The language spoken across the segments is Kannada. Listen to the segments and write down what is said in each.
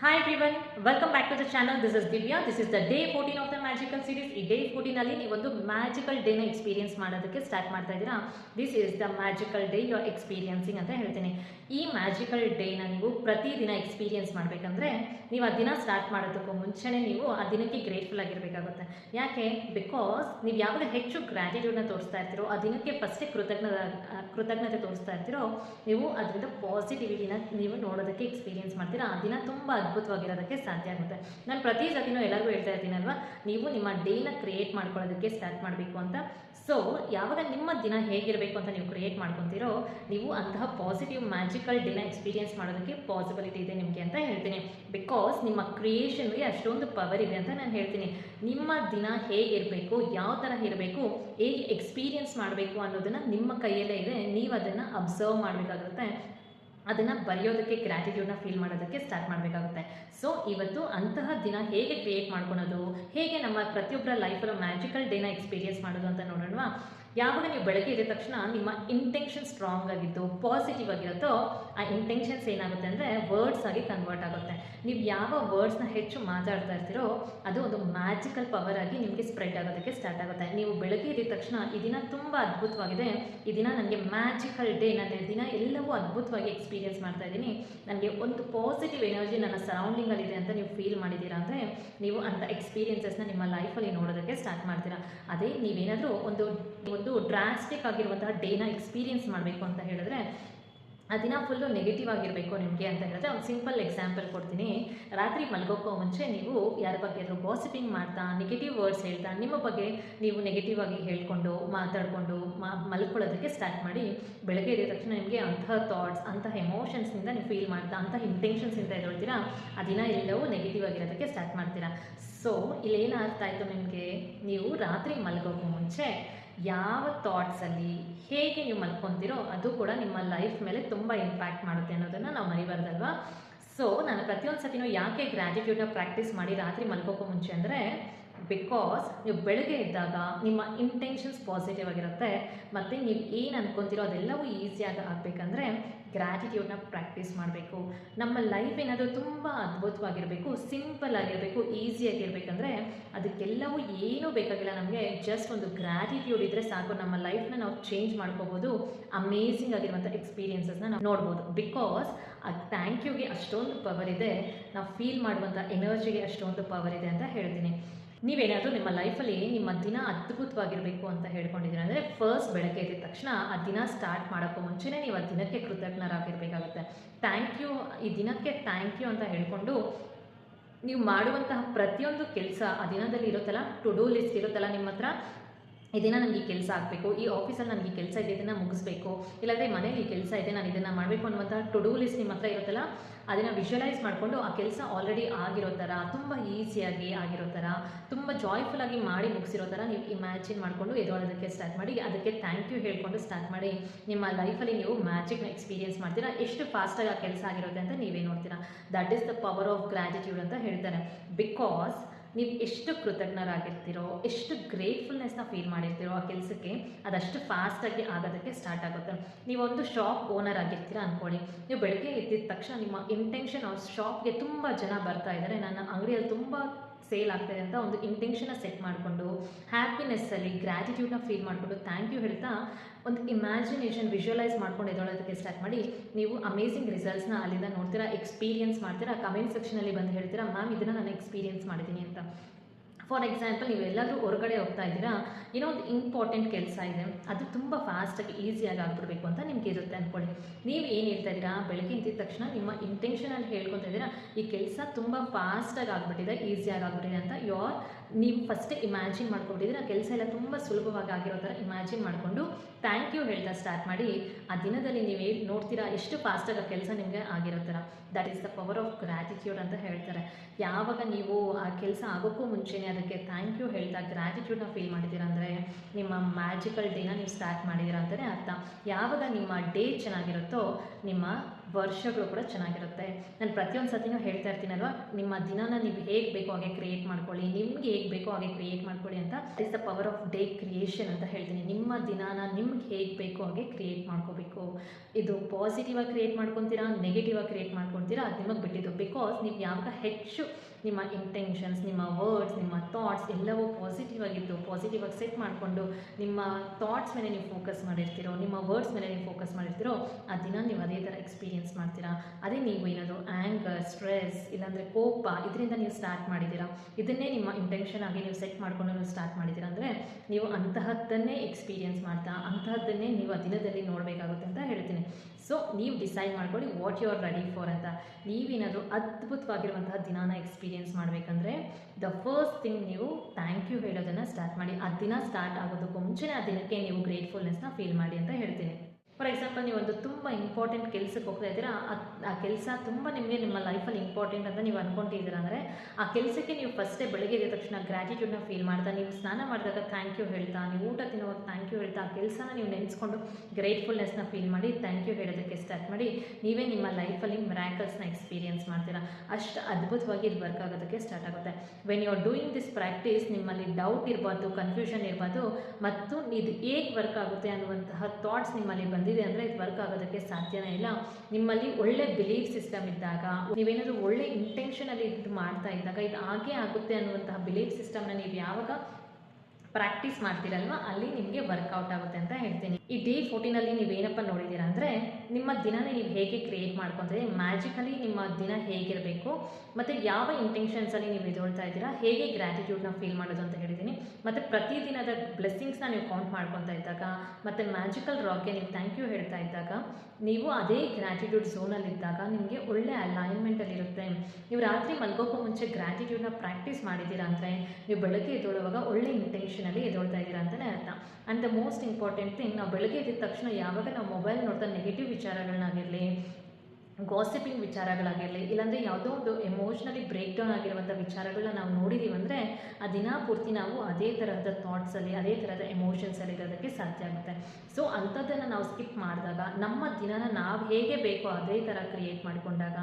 Hi everyone, welcome back to the channel This is Divya. This is the day 14 of the magical series. ಈ ಡೇ ಫೋರ್ಟೀನಲ್ಲಿ ನೀವೊಂದು ಮ್ಯಾಜಿಕಲ್ ಡೇನ ಎಕ್ಸ್ಪೀರಿಯನ್ಸ್ ಮಾಡೋದಕ್ಕೆ ಸ್ಟಾರ್ಟ್ ಮಾಡ್ತಾ ಇದ್ದೀರಾ? This is the magical day you are ಅಂತ ಹೇಳ್ತೀನಿ. ಈ ಮ್ಯಾಜಿಕಲ್ ಡೇನ ನೀವು ಪ್ರತಿದಿನ ಎಕ್ಸ್ಪೀರಿಯನ್ಸ್ ಮಾಡಬೇಕಂದ್ರೆ ನೀವು ಆ ದಿನ ಸ್ಟಾರ್ಟ್ ಮಾಡೋದಕ್ಕೂ ಮುಂಚೆನೇ ನೀವು ಆ ದಿನಕ್ಕೆ ಗ್ರೇಟ್ಫುಲ್ ಆಗಿರಬೇಕಾಗುತ್ತೆ. ಯಾಕೆ? ಬಿಕಾಸ್ ನೀವು ಯಾವಾಗ ಹೆಚ್ಚು ಗ್ರ್ಯಾಟಿಟ್ಯೂಡ್ನ ತೋರಿಸ್ತಾ ಇರ್ತೀರೋ ಆ ದಿನಕ್ಕೆ ಫಸ್ಟೇ ಕೃತಜ್ಞ ಕೃತಜ್ಞತೆ ತೋರಿಸ್ತಾ ಇರ್ತೀರೋ ನೀವು ಅದರಿಂದ ಪಾಸಿಟಿವಿಟಿನ ನೀವು ನೋಡೋದಕ್ಕೆ ಎಕ್ಸ್ಪೀರಿಯನ್ಸ್ ಮಾಡ್ತೀರಾ? ಆ ದಿನ ತುಂಬ ಅದ್ಭುತವಾಗಿರೋದಕ್ಕೆ ಸಾಧ್ಯ ಆಗುತ್ತೆ. ನಾನು ಪ್ರತಿ ಸತಿನೂ ಎಲ್ಲರಿಗೂ ಹೇಳ್ತಾ ಇರ್ತೀನಲ್ವಾ? ನೀವು ನಿಮ್ಮ ಡೇನ ಕ್ರಿಯೇಟ್ ಮಾಡ್ಕೊಳ್ಳೋದಕ್ಕೆ ಸ್ಟಾರ್ಟ್ ಮಾಡಬೇಕು ಅಂತ. ಸೊ ಯಾವಾಗ ನಿಮ್ಮ ದಿನ ಹೇಗಿರಬೇಕು ಅಂತ ನೀವು ಕ್ರಿಯೇಟ್ ಮಾಡ್ಕೊತೀರೋ, ನೀವು ಅಂತಹ ಪಾಸಿಟಿವ್ ಮ್ಯಾಜಿಕಲ್ ಡೇನ ಎಕ್ಸ್ಪೀರಿಯನ್ಸ್ ಮಾಡೋದಕ್ಕೆ ಪಾಸಿಬಿಲಿಟಿ ಇದೆ ನಿಮಗೆ ಅಂತ ಹೇಳ್ತೀನಿ. ಬಿಕಾಸ್ ನಿಮ್ಮ ಕ್ರಿಯೇಷನ್ಗೆ ಅಷ್ಟೊಂದು ಪವರ್ ಇದೆ ಅಂತ ನಾನು ಹೇಳ್ತೀನಿ. ನಿಮ್ಮ ದಿನ ಹೇಗಿರಬೇಕು, ಯಾವ ಥರ ಇರಬೇಕು, ಹೇಗೆ ಎಕ್ಸ್ಪೀರಿಯನ್ಸ್ ಮಾಡಬೇಕು ಅನ್ನೋದನ್ನು ನಿಮ್ಮ ಕೈಯಲ್ಲೇ ಇದೆ. ನೀವು ಅದನ್ನು ಅಬ್ಸರ್ವ್ ಮಾಡಬೇಕಾಗುತ್ತೆ ಅದನ್ನು ಬರೆಯೋದಕ್ಕೆ ಗ್ರ್ಯಾಟಿಟ್ಯೂಡ್ನ ಫೀಲ್ ಮಾಡೋದಕ್ಕೆ ಸ್ಟಾರ್ಟ್ ಮಾಡಬೇಕಾಗುತ್ತೆ. ಸೊ ಇವತ್ತು ಅಂತಹ ದಿನ ಹೇಗೆ ಕ್ರಿಯೇಟ್ ಮಾಡ್ಕೊಳೋದು, ಹೇಗೆ ನಮ್ಮ ಪ್ರತಿಯೊಬ್ಬರ ಲೈಫಲ್ಲೂ ಮ್ಯಾಜಿಕಲ್ ಡೇನ ಎಕ್ಸ್ಪೀರಿಯನ್ಸ್ ಮಾಡೋದು ಅಂತ ನೋಡೋಣ ಯಾವಾಗ ನೀವು ಬೆಳಗ್ಗೆ ಇದ್ದ ತಕ್ಷಣ ನಿಮ್ಮ ಇಂಟೆನ್ಷನ್ ಸ್ಟ್ರಾಂಗ್ ಆಗಿದ್ದು ಪಾಸಿಟಿವ್ ಆಗಿರುತ್ತೋ, ಆ ಇಂಟೆನ್ಷನ್ಸ್ ಏನಾಗುತ್ತೆ ಅಂದರೆ ವರ್ಡ್ಸ್ ಆಗಿ ಕನ್ವರ್ಟ್ ಆಗುತ್ತೆ. ನೀವು ಯಾವ ವರ್ಡ್ಸ್ನ ಹೆಚ್ಚು ಮಾತಾಡ್ತಾ ಇರ್ತೀರೋ, ಅದು ಒಂದು ಮ್ಯಾಜಿಕಲ್ ಪವರ್ ಆಗಿ ನಿಮಗೆ ಸ್ಪ್ರೆಡ್ ಆಗೋದಕ್ಕೆ ಸ್ಟಾರ್ಟ್ ಆಗುತ್ತೆ. ನೀವು ಬೆಳಗ್ಗೆ ಇದ್ದ ತಕ್ಷಣ ಈ ದಿನ ತುಂಬ ಅದ್ಭುತವಾಗಿದೆ. ಈ ದಿನ ನನಗೆ ಮ್ಯಾಜಿಕಲ್ ಡೇ ನನ್ನ ದಿನ ಎಲ್ಲವೂ ಅದ್ಭುತವಾಗಿ ಎಕ್ಸ್ಪೀರಿಯನ್ಸ್ ಮಾಡ್ತಾ ಇದ್ದೀನಿ. ನನಗೆ ಒಂದು ಪಾಸಿಟಿವ್ ಎನರ್ಜಿ ನನ್ನ ಸರೌಂಡಿಂಗಲ್ಲಿದೆ ಅಂತ ನೀವು ಫೀಲ್ ಮಾಡಿದ್ದೀರಾ ಅಂದರೆ ನೀವು ಅಂಥ ಎಕ್ಸ್ಪೀರಿಯನ್ಸಸ್ನ ನಿಮ್ಮ ಲೈಫಲ್ಲಿ ನೋಡೋದಕ್ಕೆ ಸ್ಟಾರ್ಟ್ ಮಾಡ್ತೀರಾ? ಅದೇ ನೀವೇನಾದರೂ ಒಂದು ಒಂದು ಡ್ರಾಸ್ಟಿಕ್ ಆಗಿರುವಂತಹ ಡೇನ ಎಕ್ಸ್ಪೀರಿಯನ್ಸ್ ಮಾಡಬೇಕು ಅಂತ ಹೇಳಿದ್ರೆ ಆ ದಿನ ಫುಲ್ಲು ನೆಗೆಟಿವ್ ಆಗಿರಬೇಕು ನಿಮಗೆ ಅಂತ ಹೇಳಿದ್ರೆ ಒಂದು ಸಿಂಪಲ್ ಎಕ್ಸಾಂಪಲ್ ಕೊಡ್ತೀನಿ. ರಾತ್ರಿ ಮಲ್ಗೋಕ್ಕೋ ಮುಂಚೆ ನೀವು ಯಾರ ಬಗ್ಗೆ ಆದರೂ ಗಾಸಿಪಿಂಗ್ ಮಾಡ್ತಾ ನೆಗೆಟಿವ್ ವರ್ಡ್ಸ್ ಹೇಳ್ತಾ, ನಿಮ್ಮ ಬಗ್ಗೆ ನೀವು ನೆಗೆಟಿವ್ ಆಗಿ ಹೇಳ್ಕೊಂಡು, ಮಾತಾಡಿಕೊಂಡು ಮಲ್ಕೊಳ್ಳೋದಕ್ಕೆ ಸ್ಟಾರ್ಟ್ ಮಾಡಿ, ಬೆಳಗ್ಗೆ ಎದ್ದ ತಕ್ಷಣ ನಿಮಗೆ ಅಂತಹ ಥಾಟ್ಸ್ ಅಂತಹ ಎಮೋಷನ್ಸ್ನಿಂದ ನೀವು ಫೀಲ್ ಮಾಡ್ತಾ, ಅಂತಹ ಇಂಟೆನ್ಷನ್ಸಿಂದ ಎದ್ದೇಳ್ತೀರಾ, ಆ ದಿನ ಎಲ್ಲವೂ ನೆಗೆಟಿವ್ ಆಗಿರೋದಕ್ಕೆ ಸ್ಟಾರ್ಟ್ ಮಾಡ್ತೀರಾ. ಸೊ ಇಲ್ಲೇನು ಅರ್ಥ ಆಯಿತು ನಿಮಗೆ? ನೀವು ರಾತ್ರಿ ಮಲ್ಗೋಕ್ಕೂ ಮುಂಚೆ ಯಾವ ಥಾಟ್ಸಲ್ಲಿ ಹೇಗೆ ನೀವು ಮಲ್ಕೊತೀರೋ ಅದು ಕೂಡ ನಿಮ್ಮ ಲೈಫ್ ಮೇಲೆ ತುಂಬ ಇಂಪ್ಯಾಕ್ಟ್ ಮಾಡುತ್ತೆ ಅನ್ನೋದನ್ನು ನಾವು ಮರಿಬಾರ್ದಲ್ವಾ? ಸೊ ನಾನು ಪ್ರತಿಯೊಂದು ಸತಿನೂ ಯಾಕೆ ಗ್ರ್ಯಾಟಿಟ್ಯೂಡ್ನ ಪ್ರಾಕ್ಟೀಸ್ ಮಾಡಿ ರಾತ್ರಿ ಮಲ್ಕೋಕ್ಕೋ ಮುಂಚೆ ಅಂದರೆ ಬಿಕಾಸ್ ನೀವು ಬೆಳಗ್ಗೆ ಇದ್ದಾಗ ನಿಮ್ಮ ಇಂಟೆನ್ಷನ್ಸ್ ಪಾಸಿಟಿವ್ ಆಗಿರುತ್ತೆ, ಮತ್ತು ನೀವು ಏನು ಅನ್ಕೊಂತಿರೋ ಅದೆಲ್ಲವೂ ಈಸಿಯಾಗಿ ಆಗಬೇಕಂದ್ರೆ ಗ್ರ್ಯಾಟಿಟ್ಯೂಡ್ನ ಪ್ರಾಕ್ಟೀಸ್ ಮಾಡಬೇಕು. ನಮ್ಮ ಲೈಫ್ ಏನಾದರೂ ತುಂಬ ಅದ್ಭುತವಾಗಿರಬೇಕು ಸಿಂಪಲ್ ಆಗಿರಬೇಕು ಈಸಿಯಾಗಿರ್ಬೇಕಂದ್ರೆ ಅದಕ್ಕೆಲ್ಲವೂ ಏನೂ ಬೇಕಾಗಿಲ್ಲ ನಮಗೆ. ಜಸ್ಟ್ ಒಂದು ಗ್ರ್ಯಾಟಿಟ್ಯೂಡ್ ಇದ್ದರೆ ಸಾಕು. ನಮ್ಮ ಲೈಫ್ನ ನಾವು ಚೇಂಜ್ ಮಾಡ್ಕೋಬೋದು. ಅಮೇಝಿಂಗ್ ಆಗಿರುವಂಥ ಎಕ್ಸ್ಪೀರಿಯನ್ಸಸ್ನ ನಾವು ನೋಡ್ಬೋದು. ಬಿಕಾಸ್ ಆ ಥ್ಯಾಂಕ್ ಯುಗೆ ಅಷ್ಟೊಂದು ಪವರ್ ಇದೆ. ನಾವು ಫೀಲ್ ಮಾಡುವಂಥ ಎನರ್ಜಿಗೆ ಅಷ್ಟೊಂದು ಪವರ್ ಇದೆ ಅಂತ ಹೇಳ್ತೀನಿ. ನೀವೇನಾದರೂ ನಿಮ್ಮ ಲೈಫಲ್ಲಿ ನಿಮ್ಮ ದಿನ ಅದ್ಭುತವಾಗಿರಬೇಕು ಅಂತ ಹೇಳ್ಕೊಂಡಿದ್ದೀನಿ ಅಂದರೆ ಫಸ್ಟ್ ಬೆಳಗ್ಗೆ ಎದ್ದ ತಕ್ಷಣ ಆ ದಿನ ಸ್ಟಾರ್ಟ್ ಮಾಡೋಕ್ಕೂ ಮುಂಚೆನೇ ನೀವು ಆ ದಿನಕ್ಕೆ ಕೃತಜ್ಞರಾಗಿರಬೇಕಾಗುತ್ತೆ. ಥ್ಯಾಂಕ್ ಯು ಈ ದಿನಕ್ಕೆ ಥ್ಯಾಂಕ್ ಯು ಅಂತ ಹೇಳಿಕೊಂಡು ನೀವು ಮಾಡುವಂತಹ ಪ್ರತಿಯೊಂದು ಕೆಲಸ ಆ ದಿನದಲ್ಲಿ ಇರುತ್ತಲ್ಲ? ಟು ಡೂ ಲಿಸ್ಟ್ ಇರುತ್ತಲ್ಲ ನಿಮ್ಮ ಹತ್ರ? ಈ ದಿನ ನನಗೆ ಕೆಲಸ ಆಗಬೇಕು, ಈ ಆಫೀಸಲ್ಲಿ ನನಗೆ ಕೆಲಸ ಇದೆ, ಇದನ್ನು ಮುಗಿಸ್ಬೇಕು, ಇಲ್ಲಾಂದರೆ ಮನೇಲಿ ಕೆಲಸ ಇದೆ, ನಾನು ಇದನ್ನು ಮಾಡಬೇಕು ಅನ್ನುವಂಥ ಟು ಲಿಸ್ಟ್ ನಿಮ್ಮ ಹತ್ರ ಇರುತ್ತಲ್ಲ, ಅದನ್ನು ವಿಜುವಲೈಸ್ ಮಾಡಿಕೊಂಡು ಆ ಕೆಲಸ ಆಲ್ರೆಡಿ ಆಗಿರೋ ಥರ ತುಂಬ ಈಸಿಯಾಗಿ ಆಗಿರೋ ಥರ ತುಂಬ ಜಾಯ್ಫುಲ್ಲಾಗಿ ಮಾಡಿ ಮುಗಿಸಿರೋ ಥರ ನೀವು ಇಮ್ಯಾಜಿನ್ ಮಾಡಿಕೊಂಡು ಎದುರೋದಕ್ಕೆ ಸ್ಟಾರ್ಟ್ ಮಾಡಿ, ಅದಕ್ಕೆ ಥ್ಯಾಂಕ್ ಯು ಹೇಳ್ಕೊಂಡು ಸ್ಟಾರ್ಟ್ ಮಾಡಿ, ನಿಮ್ಮ ಲೈಫಲ್ಲಿ ನೀವು ಮ್ಯಾಜಿಕ್ನ ಎಕ್ಸ್ಪೀರಿಯನ್ಸ್ ಮಾಡ್ತೀರಾ, ಎಷ್ಟು ಫಾಸ್ಟಾಗಿ ಆ ಕೆಲಸ ಆಗಿರುತ್ತೆ ಅಂತ ನೀವೇ ನೋಡ್ತೀರಾ. That is the power of gratitude ಅಂತ ಹೇಳ್ತಾರೆ. ಬಿಕಾಸ್ ನೀವು ಎಷ್ಟು ಕೃತಜ್ಞರಾಗಿರ್ತೀರೋ, ಎಷ್ಟು ಗ್ರೇಟ್ಫುಲ್ನೆಸ್ನ ಫೀಲ್ ಮಾಡಿರ್ತೀರೋ ಆ ಕೆಲಸಕ್ಕೆ, ಅದಷ್ಟು ಫಾಸ್ಟಾಗಿ ಆಗೋದಕ್ಕೆ ಸ್ಟಾರ್ಟ್ ಆಗುತ್ತೆ. ನೀವೊಂದು ಶಾಪ್ ಓನರ್ ಆಗಿರ್ತೀರ ಅಂದ್ಕೊಳ್ಳಿ ನೀವು ಬೆಳಗ್ಗೆ ಎದ್ದಿದ ತಕ್ಷಣ ನಿಮ್ಮ ಇಂಟೆನ್ಷನ್ ಆ ಶಾಪ್ಗೆ ತುಂಬ ಜನ ಬರ್ತಾ ಇದ್ದಾರೆ ನನ್ನ ಅಂಗಡಿಯಲ್ಲಿ ತುಂಬ ಸೇಲ್ ಆಗ್ತಾಯಿದೆ ಅಂತ ಒಂದು ಇಂಟೆನ್ಷನ್ನ ಸೆಟ್ ಮಾಡಿಕೊಂಡು ಹ್ಯಾಪಿನೆಸ್ಸಲ್ಲಿ ಗ್ರ್ಯಾಟಿಟ್ಯೂಡ್ನ ಫೀಲ್ ಮಾಡಿಕೊಂಡು ಥ್ಯಾಂಕ್ ಯು ಹೇಳ್ತಾ ಒಂದು ಇಮ್ಯಾಜಿನೇಷನ್ ವಿಜುವಲೈಸ್ ಮಾಡ್ಕೊಂಡು ಎದೊಳೋದಕ್ಕೆ ಸ್ಟಾರ್ಟ್ ಮಾಡಿ, ನೀವು ಅಮೇಝಿಂಗ್ ರಿಸಲ್ಟ್ಸ್ನ ಅಲ್ಲಿಂದ ನೋಡ್ತೀರಾ ಎಕ್ಸ್ಪೀರಿಯನ್ಸ್ ಮಾಡ್ತೀರಾ ಕಮೆಂಟ್ ಸೆಕ್ಷನಲ್ಲಿ ಬಂದು ಹೇಳ್ತೀರಾ ಮ್ಯಾಮ್ ಇದನ್ನು ನಾನು ಎಕ್ಸ್ಪೀರಿಯನ್ಸ್ ಮಾಡಿದ್ದೀನಿ ಅಂತ. ಫಾರ್ ಎಕ್ಸಾಂಪಲ್ ನೀವು ಎಲ್ಲಾದರೂ ಹೊರಗಡೆ ಹೋಗ್ತಾ ಇದ್ದೀರಾ? ಏನೋ ಒಂದು ಇಂಪಾರ್ಟೆಂಟ್ ಕೆಲಸ ಇದೆ. ಅದು ತುಂಬ ಫಾಸ್ಟಾಗಿ ಈಸಿಯಾಗಿ ಆಗ್ಬಿಡ್ಬೇಕು ಅಂತ ನಿಮ್ಗೆ ಇರುತ್ತೆ ಅಂದ್ಕೊಳ್ಳಿ ನೀವು ಏನು ಹೇಳ್ತಾ ಇದ್ದೀರಾ? ಬೆಳಗ್ಗೆ ಎದ್ದಿದ ತಕ್ಷಣ ನಿಮ್ಮ ಇಂಟೆನ್ಷನಲ್ಲಿ ಹೇಳ್ಕೊತಾ ಇದ್ದೀರಾ? ಈ ಕೆಲಸ ತುಂಬ ಫಾಸ್ಟಾಗಿ ಆಗ್ಬಿಟ್ಟಿದೆ ಈಸಿಯಾಗಿ ಆಗ್ಬಿಟ್ಟಿದೆ ಅಂತ ಯೋರ್ ನೀವು ಫಸ್ಟ್ ಇಮ್ಯಾಜಿನ್ ಮಾಡ್ಕೊಂಡಿದ್ರೆ ಆ ಕೆಲಸ ಎಲ್ಲ ತುಂಬ ಸುಲಭವಾಗಿ ಆಗಿರೋ ಥರ ಇಮ್ಯಾಜಿನ್ ಮಾಡಿಕೊಂಡು ಥ್ಯಾಂಕ್ ಯು ಹೇಳ್ತಾ ಸ್ಟಾರ್ಟ್ ಮಾಡಿ ಆ ದಿನದಲ್ಲಿ ನೀವು ನೋಡ್ತೀರಾ ಎಷ್ಟು ಫಾಸ್ಟಾಗಿ ಆ ಕೆಲಸ ನಿಮಗೆ ಆಗಿರೋ ಥರ that is the power of gratitude ಅಂತ ಹೇಳ್ತಾರೆ. ಯಾವಾಗ ನೀವು ಆ ಕೆಲಸ ಆಗೋಕ್ಕೂ ಮುಂಚೆನೇ ಅದಕ್ಕೆ ಥ್ಯಾಂಕ್ ಯು ಹೇಳ್ತಾ ಗ್ರ್ಯಾಟಿಟ್ಯೂಡ್ನ ಫೀಲ್ ಮಾಡಿದ್ದೀರಾ ಅಂದರೆ ನಿಮ್ಮ ಮ್ಯಾಜಿಕಲ್ ಡೇನ ನೀವು ಸ್ಟಾರ್ಟ್ ಮಾಡಿದ್ದೀರಾ ಅಂತಲೇ ಅರ್ಥ. ಯಾವಾಗ ನಿಮ್ಮ ಡೇ ಚೆನ್ನಾಗಿರುತ್ತೋ ನಿಮ್ಮ ವರ್ಷಗಳು ಕೂಡ ಚೆನ್ನಾಗಿರುತ್ತೆ. ನಾನು ಪ್ರತಿಯೊಂದು ಸತಿನೂ ಹೇಳ್ತಾ ಇರ್ತೀನಲ್ವ? ನಿಮ್ಮ ದಿನನ ನೀವು ಹೇಗೆ ಬೇಕೋ ಹಾಗೆ ಕ್ರಿಯೇಟ್ ಮಾಡ್ಕೊಳ್ಳಿ. ನಿಮ್ಗೆ ಹೇಗೆ ಬೇಕೋ ಹಾಗೆ ಕ್ರಿಯೇಟ್ ಮಾಡ್ಕೊಳ್ಳಿ ಅಂತ is the power of day creation ಅಂತ ಹೇಳ್ತೀನಿ. ನಿಮ್ಮ ದಿನಾನ ನಿಮ್ಗೆ ಹೇಗೆ ಬೇಕೋ ಹಾಗೆ ಕ್ರಿಯೇಟ್ ಮಾಡ್ಕೋಬೇಕು. ಇದು ಪಾಸಿಟಿವ್ ಆಗಿ ಕ್ರಿಯೇಟ್ ಮಾಡ್ಕೊತೀರಾ ನೆಗೆಟಿವ್ ಆಗಿ ಕ್ರಿಯೇಟ್ ಮಾಡ್ಕೊತೀರಾ, ಅದು ನಿಮಗೆ ಬಿಟ್ಟಿದ್ದು. ಬಿಕಾಸ್ ನೀವು ಯಾವಾಗ ಹೆಚ್ಚು ನಿಮ್ಮ ಇಂಟೆನ್ಷನ್ಸ್ ನಿಮ್ಮ ವರ್ಡ್ಸ್ ನಿಮ್ಮ ಥಾಟ್ಸ್ ಎಲ್ಲವೂ ಪಾಸಿಟಿವ್ ಆಗಿದ್ದು ಪಾಸಿಟಿವ್ ಆಗಿ ಸೆಟ್ ಮಾಡಿಕೊಂಡು ನಿಮ್ಮ ಥಾಟ್ಸ್ ಮೇಲೆ ನೀವು ಫೋಕಸ್ ಮಾಡಿರ್ತೀರೋ, ನಿಮ್ಮ ವರ್ಡ್ಸ್ ಮೇಲೆ ನೀವು ಫೋಕಸ್ ಮಾಡಿರ್ತೀರೋ, ಆ ದಿನ ನೀವು ಅದೇ ಥರ ಎಕ್ಸ್ಪೀರಿಯನ್ಸ್ ಮಾಡ್ತೀರಾ. ಅದೇ ನೀವು ಏನಾದರೂ ಆ್ಯಂಗರ್ ಸ್ಟ್ರೆಸ್ ಇಲ್ಲಾಂದರೆ ಕೋಪ, ಇದರಿಂದ ನೀವು ಸ್ಟಾರ್ಟ್ ಮಾಡಿದ್ದೀರಾ. ಇದನ್ನೇ ನಿಮ್ಮ ಇಂಟೆನ್ಷನ್ ಆಗಿ ನೀವು ಸೆಟ್ ಮಾಡ್ಕೊಂಡು ನೀವು ಸ್ಟಾರ್ಟ್ ಮಾಡಿದ್ದೀರಾ ಅಂದರೆ ನೀವು ಅಂತಹದ್ದನ್ನೇ ಎಕ್ಸ್ಪೀರಿಯೆನ್ಸ್ ಮಾಡ್ತಾ, ಅಂತಹದ್ದನ್ನೇ ನೀವು ಆ ದಿನದಲ್ಲಿ ನೋಡಬೇಕಾಗುತ್ತೆ ಅಂತ ಹೇಳ್ತೀನಿ. ಸೊ ನೀವು ಡಿಸೈಡ್ ಮಾಡ್ಕೊಳ್ಳಿ what you are ready for ಅಂತ. ನೀವೇನಾದರೂ ಅದ್ಭುತವಾಗಿರುವಂತಹ ದಿನಾನ ಎಕ್ಸ್ಪೀರಿಯೆನ್ಸ್ ಮಾಡಬೇಕಂದ್ರೆ ದ ಫಸ್ಟ್ ಥಿಂಗ್ ನೀವು ಥ್ಯಾಂಕ್ ಯು ಹೇಳೋದನ್ನು ಸ್ಟಾರ್ಟ್ ಮಾಡಿ. ಆ ದಿನ ಸ್ಟಾರ್ಟ್ ಆಗೋದಕ್ಕೂ ಮುಂಚೆನೇ ಆ ದಿನಕ್ಕೆ ನೀವು ಗ್ರೇಟ್ಫುಲ್ನೆಸ್ನ ಫೀಲ್ ಮಾಡಿ ಅಂತ ಹೇಳ್ತೀನಿ. ಫಾರ್ ಎಕ್ಸಾಂಪಲ್ ನೀವು ಒಂದು ತುಂಬ ಇಂಪಾರ್ಟೆಂಟ್ ಕೆಲಸಕ್ಕೆ ಹೋಗ್ತಾ ಇದ್ದೀರಾ, ಆ- ಕೆಲಸ ತುಂಬ ನಿಮಗೆ ನಿಮ್ಮ ಲೈಫಲ್ಲಿ ಇಂಪಾರ್ಟೆಂಟ್ ಅಂತ ನೀವು ಅನ್ಕೊಂಡಿದ್ದೀರಾ ಅಂದರೆ, ಆ ಕೆಲಸಕ್ಕೆ ನೀವು ಫಸ್ಟೇ ಬೆಳಗ್ಗೆ ಇದ್ದ ತಕ್ಷಣ ಗ್ರ್ಯಾಟಿಟ್ಯೂಡ್ನ ಫೀಲ್ ಮಾಡ್ತಾ, ನೀವು ಸ್ನಾನ ಮಾಡಿದಾಗ ಥ್ಯಾಂಕ್ ಯು ಹೇಳ್ತಾ, ನೀವು ಊಟ ತಿನ್ನುವಾಗ ಥ್ಯಾಂಕ್ ಯು ಹೇಳ್ತಾ, ಆ ಕೆಲಸನ ನೀವು ನೆನೆಸ್ಕೊಂಡು ಗ್ರೇಟ್ಫುಲ್ನೆಸ್ನ ಫೀಲ್ ಮಾಡಿ ಥ್ಯಾಂಕ್ ಯು ಹೇಳೋದಕ್ಕೆ ಸ್ಟಾರ್ಟ್ ಮಾಡಿ, ನೀವೇ ನಿಮ್ಮ ಲೈಫಲ್ಲಿ ಮ್ರಾಕಲ್ಸ್ನ ಎಕ್ಸ್ಪೀರಿಯೆನ್ಸ್ ಮಾಡ್ತೀರಾ. ಅಷ್ಟು ಅದ್ಭುತವಾಗಿ ಇದು ವರ್ಕ್ ಆಗೋದಕ್ಕೆ ಸ್ಟಾರ್ಟ್ ಆಗುತ್ತೆ. When you are doing this practice ನಿಮ್ಮಲ್ಲಿ ಡೌಟ್ ಇರಬಾರ್ದು ಕನ್ಫ್ಯೂಷನ್ ಇರಬಾರ್ದು, ಮತ್ತು ಇದು ಹೇಗೆ ವರ್ಕ್ ಆಗುತ್ತೆ ಅನ್ನುವಂತಹ ಥಾಟ್ಸ್ ನಿಮ್ಮಲ್ಲಿ ಬಂದಿದೆ ಅಂದರೆ ಇದು ವರ್ಕ್ ಆಗೋದಕ್ಕೆ ಸಾಧ್ಯನೇ ಇಲ್ಲ. ನಿಮ್ಮಲ್ಲಿ ಒಳ್ಳೆ ಬಿಲೀಫ್ ಸಿಸ್ಟಮ್ ಇದ್ದಾಗ, ನೀವೇನಾದರೂ ಒಳ್ಳೆ ಇಂಟೆನ್ಷನಲ್ಲಿ ಇದು ಮಾಡ್ತಾ ಇದ್ದಾಗ, ಇದು ಹಾಗೇ ಆಗುತ್ತೆ ಅನ್ನುವಂತಹ ಬಿಲೀಫ್ ಸಿಸ್ಟಮ್ನ ನೀವು ಯಾವಾಗ ಪ್ರಾಕ್ಟೀಸ್ ಮಾಡ್ತೀರಲ್ವ? ಅಲ್ಲಿ ನಿಮಗೆ ವರ್ಕೌಟ್ ಆಗುತ್ತೆ ಅಂತ ಹೇಳ್ತೀನಿ. ಈ ಡೇ ಫೋರ್ಟೀನಲ್ಲಿ ನೀವೇನಪ್ಪ ನೋಡಿದ್ದೀರಾ ಅಂದರೆ, ನಿಮ್ಮ ದಿನನ ನೀವು ಹೇಗೆ ಕ್ರಿಯೇಟ್ ಮಾಡ್ಕೊತೀರಿ ಮ್ಯಾಜಿಕಲಿ ನಿಮ್ಮ ದಿನ ಹೇಗಿರಬೇಕು, ಮತ್ತು ಯಾವ ಇಂಟೆನ್ಷನ್ಸಲ್ಲಿ ನೀವು ಎದುಳ್ತಾ ಇದ್ದೀರಾ, ಹೇಗೆ ಗ್ರ್ಯಾಟಿಟ್ಯೂಡ್ನ ಫೀಲ್ ಮಾಡೋದು ಅಂತ ಹೇಳಿದ್ದೀನಿ. ಮತ್ತು ಪ್ರತಿದಿನದ ಬ್ಲೆಸ್ಸಿಂಗ್ಸ್ನ ನೀವು ಕೌಂಟ್ ಮಾಡ್ಕೊತಾ ಇದ್ದಾಗ, ಮತ್ತು ಮ್ಯಾಜಿಕಲ್ ರಾಕ್ಗೆ ನೀವು ಥ್ಯಾಂಕ್ ಯು ಹೇಳ್ತಾ ಇದ್ದಾಗ, ನೀವು ಅದೇ ಗ್ರ್ಯಾಟಿಟ್ಯೂಡ್ ಝೋನಲ್ಲಿದ್ದಾಗ ನಿಮಗೆ ಒಳ್ಳೆ ಅಲೈನ್ಮೆಂಟಲ್ಲಿರುತ್ತೆ ನೀವು ರಾತ್ರಿ ಮಲ್ಗೋಕ್ಕೂ ಮುಂಚೆ ಗ್ರ್ಯಾಟಿಟ್ಯೂಡ್ನ ಪ್ರಾಕ್ಟೀಸ್ ಮಾಡಿದ್ದೀರಾ ಅಂದರೆ, ನೀವು ಬೆಳಗ್ಗೆ ಎದ್ದೇಳುವಾಗ ಒಳ್ಳೆ ಇಂಟೆನ್ಷನಲ್ಲಿ ಎದೊಳ್ತಾ ಇದ್ದೀರಾ ಅಂತಲೇ ಅರ್ಥ. And the most important thing ನಾವು ಬೆಳಗ್ಗೆ ಎದ್ದ ತಕ್ಷಣ ಯಾವಾಗ ನಾವು ಮೊಬೈಲ್ ನೋಡ್ತಾ ನೆಗೆಟಿವ್ ವಿಚಾರಗಳನ್ನಾಗಿರಲಿ ಗಾಸಿಪಿಂಗ್ ವಿಚಾರಗಳಾಗಿರಲಿ, ಇಲ್ಲಾಂದರೆ ಯಾವುದೋ ಒಂದು ಎಮೋಷ್ನಲಿ ಬ್ರೇಕ್ ಡೌನ್ ಆಗಿರುವಂಥ ವಿಚಾರಗಳನ್ನ ನಾವು ನೋಡಿದೀವಿ ಅಂದರೆ ಆ ದಿನ ಪೂರ್ತಿ ನಾವು ಅದೇ ತರಹದ ಥಾಟ್ಸಲ್ಲಿ ಅದೇ ಥರದ ಎಮೋಷನ್ಸಲ್ಲಿ ಇರೋದಕ್ಕೆ ಸಾಧ್ಯ ಆಗುತ್ತೆ. ಸೊ ಅಂಥದ್ದನ್ನು ನಾವು ಸ್ಕಿಪ್ ಮಾಡಿದಾಗ, ನಮ್ಮ ದಿನನ ನಾವು ಹೇಗೆ ಬೇಕೋ ಅದೇ ಥರ ಕ್ರಿಯೇಟ್ ಮಾಡಿಕೊಂಡಾಗ,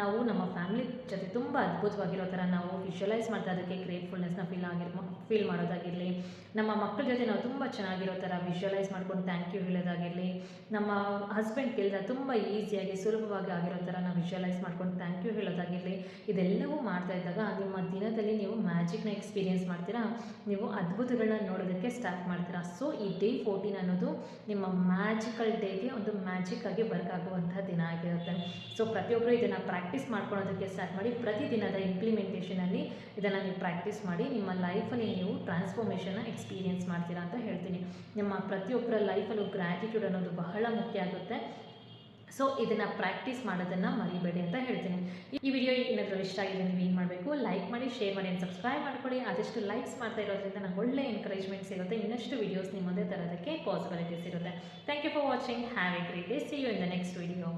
ನಾವು ನಮ್ಮ ಫ್ಯಾಮಿಲಿ ಜೊತೆ ತುಂಬ ಅದ್ಭುತವಾಗಿರೋ ಥರ ನಾವು ವಿಶ್ವಲೈಸ್ ಮಾಡ್ತಾ ಅದಕ್ಕೆ ಗ್ರೇಟ್ಫುಲ್ನೆಸ್ನ ಫೀಲ್ ಆಗಿರ್ ಫೀಲ್ ಮಾಡೋದಾಗಿರಲಿ, ನಮ್ಮ ಮಕ್ಕಳ ಜೊತೆ ನಾವು ತುಂಬ ಚೆನ್ನಾಗಿರೋ ಥರ ವಿಶ್ವಲೈಸ್ ಮಾಡ್ಕೊಂಡು ಥ್ಯಾಂಕ್ ಯು ಹೇಳೋದಾಗಿರಲಿ, ನಮ್ಮ ಹಸ್ಬೆಂಡ್ ಕೆಲಸ ತುಂಬ ಈಸಿಯಾಗಿ ಸುಲಭವಾಗಿ ಆಗಿರೋ ಥರ ನಾವು ವಿಷುವಲೈಸ್ ಮಾಡ್ಕೊಂಡು ಥ್ಯಾಂಕ್ ಯು ಹೇಳೋದಾಗಿರಲಿ ಇದೆಲ್ಲವೂ ಮಾಡ್ತಾ ಇದ್ದಾಗ ನಿಮ್ಮ ದಿನದಲ್ಲಿ ನೀವು ಮ್ಯಾಜಿಕ್ನ ಎಕ್ಸ್ಪೀರಿಯೆನ್ಸ್ ಮಾಡ್ತೀರಾ? ನೀವು ಅದ್ಭುತಗಳನ್ನ ನೋಡೋದಕ್ಕೆ ಸ್ಟಾರ್ಟ್ ಮಾಡ್ತೀರಾ? ಸೊ ಈ ಡೇ ಫೋರ್ಟೀನ್ ಅನ್ನೋದು ನಿಮ್ಮ ಮ್ಯಾಜಿಕಲ್ ಡೇಗೆ ಒಂದು ಮ್ಯಾಜಿಕ್ ಆಗಿ ವರ್ಕ್ ದಿನ ಆಗಿರುತ್ತೆ. ಸೊ ಪ್ರತಿಯೊಬ್ಬರು ಇದನ್ನು ಪ್ರಾಕ್ಟೀಸ್ ಮಾಡ್ಕೊಳ್ಳೋದಕ್ಕೆ ಸ್ಟಾರ್ಟ್ ಮಾಡಿ, ಪ್ರತಿದಿನದ ಇಂಪ್ಲಿಮೆಂಟೇಷನಲ್ಲಿ ಇದನ್ನು ನೀವು ಪ್ರಾಕ್ಟೀಸ್ ಮಾಡಿ, ನಿಮ್ಮ ಲೈಫಲ್ಲಿ ನೀವು ಟ್ರಾನ್ಸ್ಫಾರ್ಮೇಷನ್ನ ಎಕ್ಸ್ಪೀರಿಯೆನ್ಸ್ ಮಾಡ್ತೀರಾ ಅಂತ ಹೇಳ್ತೀನಿ. ನಿಮ್ಮ ಪ್ರತಿಯೊಬ್ಬರ ಲೈಫಲ್ಲೂ ಗ್ರ್ಯಾಟಿಟ್ಯೂಡ್ ಅನ್ನೋದು ಬಹಳ ಮುಖ್ಯ ಆಗುತ್ತೆ. ಸೊ ಇದನ್ನು ಪ್ರಾಕ್ಟೀಸ್ ಮಾಡೋದನ್ನು ಮರಿಬೇಡಿ ಅಂತ ಹೇಳ್ತೀನಿ. ಈ ವಿಡಿಯೋ ಏನಾದರೂ ಇಷ್ಟ ಆಗಿದೆ ನೀವು ಏನು ಮಾಡಬೇಕು? ಲೈಕ್ ಮಾಡಿ ಶೇರ್ ಮಾಡಿ ಸಬ್ಸ್ಕ್ರೈಬ್ ಮಾಡ್ಕೊಳ್ಳಿ. ಆದಷ್ಟು ಲೈಕ್ಸ್ ಮಾಡ್ತಾ ಇರೋದ್ರಿಂದ ನಂಗೆ ಒಳ್ಳೆ ಎನ್ಕರೇಜ್ಮೆಂಟ್ ಸಿಗುತ್ತೆ. ಇನ್ನಷ್ಟು ವಿಡಿಯೋಸ್ ನಿಮ್ಮದೇ ಮುಂದೆ ತರೋದಕ್ಕೆ ಪಾಸಿಬಿಲಿಟೀಸ್ ಇರುತ್ತೆ. Thank you for watching have a great day see you in the next video